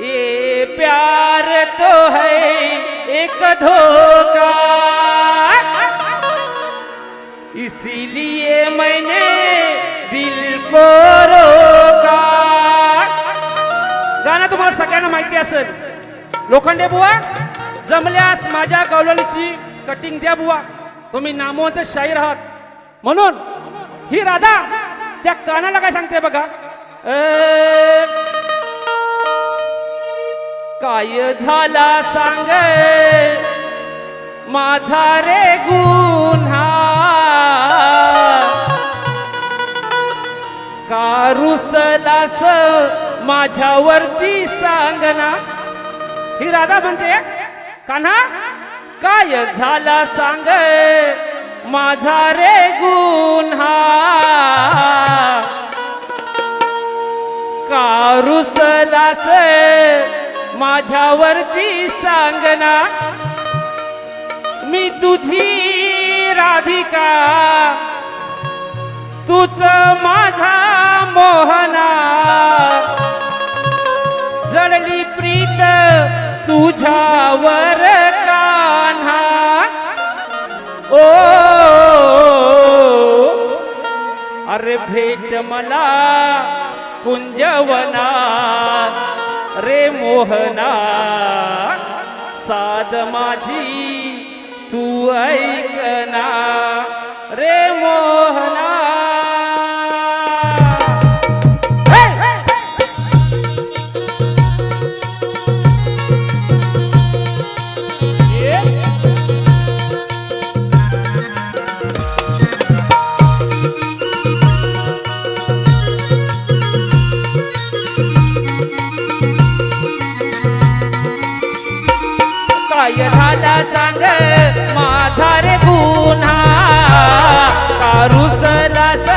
ये प्यार तो है एक धोखा। इसीलिए मैंने दिल को रोका। गाणं तुम्हाला सगळ्यांना माहिती असेल। लोखंडे बुवा जमल्यास माझ्या कौलालीची कटिंग द्या बुवा। तुम्ही नामवंत शाहीर आहात। म्हणून ही राधा त्या कानाला काय सांगते बघा? काय झाला सांग? माझा रे गुन्हा. कारुसलास माझ्यावरती सांगना ही राधा म्हणते कान्हा काय झाला सांग? माझा रे गुन्हा. कारुसलास माझ्यावरती सांगना मी तुझी राधिका. तूच माझा मोहना. जळली प्रीत तुझ्यावर कान्हा. ओ अरे भेट मला कुंजवना. रे मोहना। साध माझी तू काय झाला सांग? माझा रे गुन्हा. का रुसलास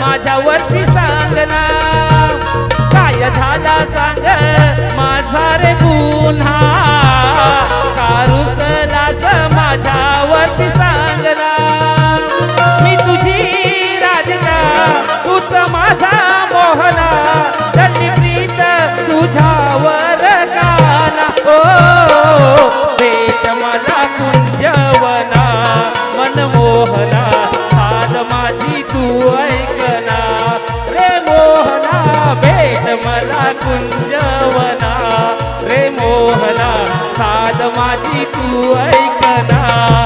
माझ्यावरती सांगना काय झाला सांग? माझा रे गुन्हा. माझी तू ऐकना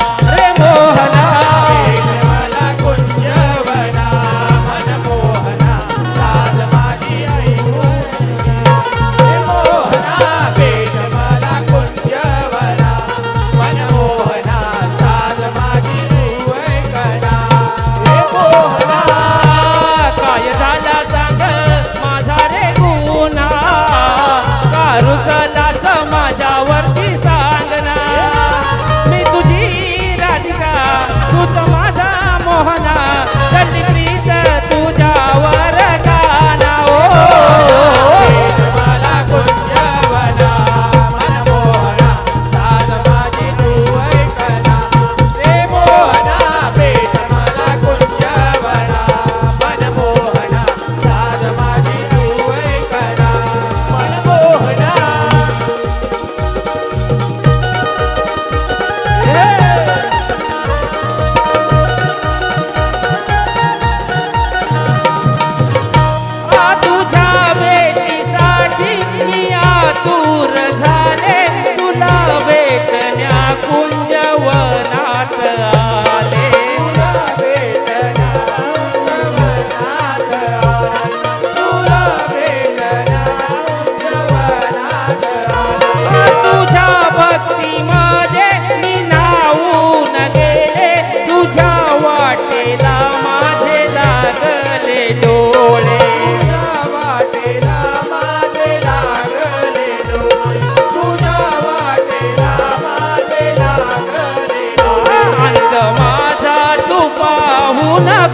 कोणा?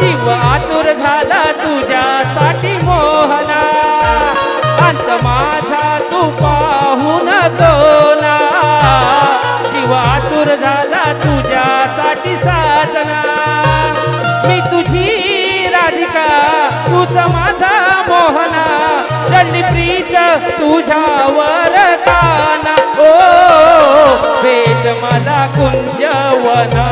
जीव आतुर झाला तुझ्यासाठी मोहना. अंत माझा तू पाहून कोणा? जीव आतुर झाला तुझ्यासाठी साधना. मी तुझी राधिका तुझा माझा मोहना. चल प्रीत तुझ्यावर का माझा कुंजवना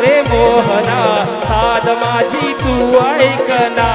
रे मोहना साध माझी तू ऐकना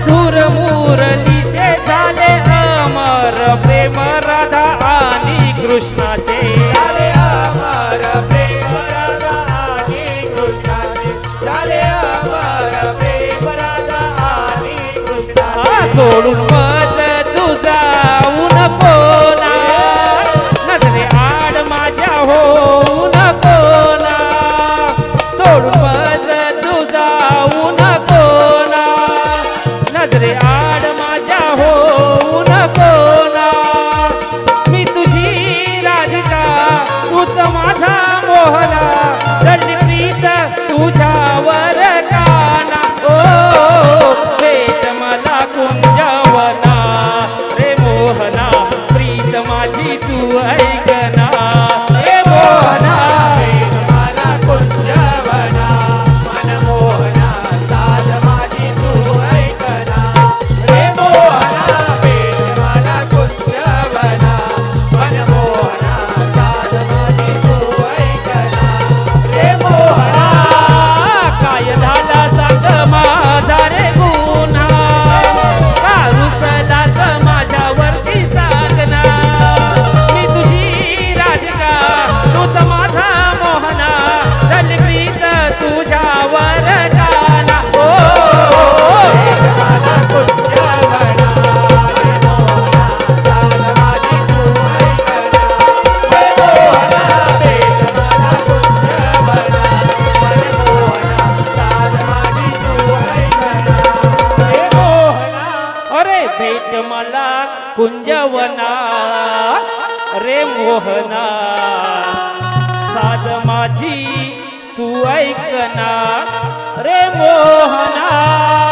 मधुर मुरलीचे झाले अमर प्रेम राधा आणि कृष्णाचे. झाले अमर प्रेम राधा आणि कृष्णाचे. झाले अमर प्रेम राधा आणि कृष्णा सोडून Chadri. Ah. अरे भेट मला कुंजवना रे मोहना. साध माझी तू ऐकना रे मोहना.